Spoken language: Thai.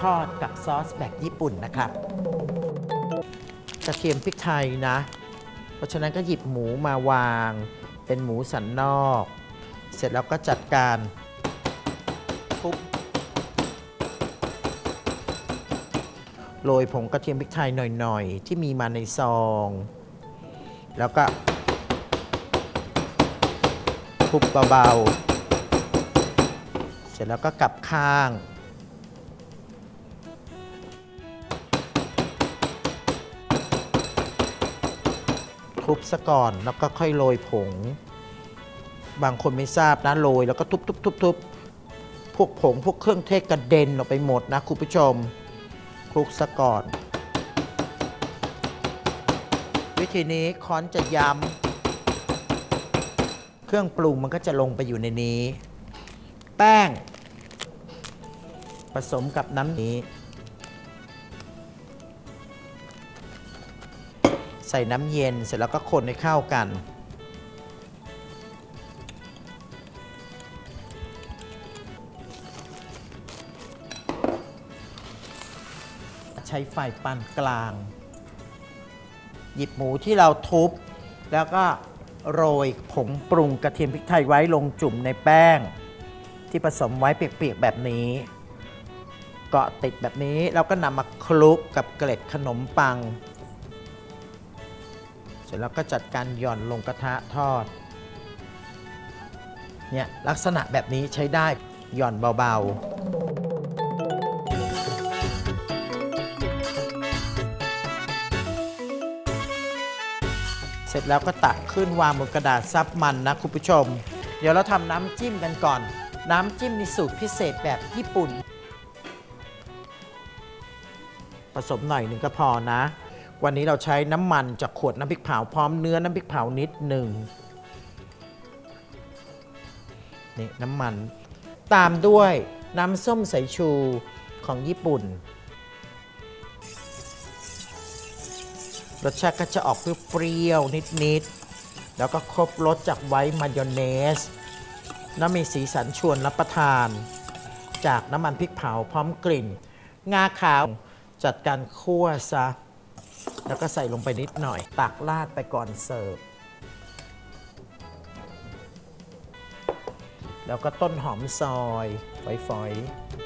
ทอดกับซอสแบบญี่ปุ่นนะครับกระเทียมพริกไทยนะ เพราะฉะนั้นก็หยิบหมูมาวาง เป็นหมูสันนอก เสร็จแล้วก็จัดการคลุกโรยผงกระเทียมพริกไทยหน่อยๆ ที่มีมาในซอง แล้วก็คลุกเบาๆ เสร็จแล้วก็กลับข้าง คลุกซะก่อน แล้วก็ค่อยโรยผง บางคนไม่ทราบนะโรยแล้วก็ทุบๆๆๆพวกผงพวกเครื่องเทศกระเด็นออกไปหมดนะคุณผู้ชมคลุกซะก่อน วิธีนี้ค้อนจะย้ำเครื่องปรุงมันก็จะลงไปอยู่ในนี้ แป้ง ผสมกับน้ำนี้ ใส่น้ำเย็นเสร็จแล้วก็คนให้เข้ากัน ใช้ไฟปานกลาง หยิบหมูที่เราทุบ แล้วก็โรยผงปรุงกระเทียมพริกไทยไว้ลงจุ่มในแป้ง ที่ผสมไว้เปียกๆแบบนี้เกาะติดแบบนี้แล้วก็นำมาคลุกกับเกล็ดขนมปัง ร็จแล้วก็จัดการหย่อนลงกระทะทอดเนี่ยลักษณะแบบนี้ใช้ได้หย่อนเบาๆ เสร็จแล้วก็ตักขึ้นวางบนกระดาษซับมันนะคุณผู้ชม เดี๋ยวเราทำน้ำจิ้มกันก่อน น้ำจิ้มในสูตรพิเศษแบบญี่ปุ่น ผสมหน่อยหนึ่งก็พอนะ วันนี้เราใช้น้ำมันจากขวดน้ำพริกเผาพร้อมเนื้อน้ำพริกเผานิดหนึ่งนี่น้ำมัน ตามด้วยน้ำส้มสายชูของญี่ปุ่น รสชาติก็จะออกเปรี้ยวๆนิดๆ แล้วก็ครบรสจากไวท์มายองเนสแล้วมีสีสันชวนรับประทาน จากน้ำมันพริกเผาพร้อมกลิ่น งาขาวจัดการคั่วซะ แล้วก็ใส่ลงไปนิดหน่อย ตักราดไปก่อนเสิร์ฟ แล้วก็ต้นหอมซอยฝอยๆ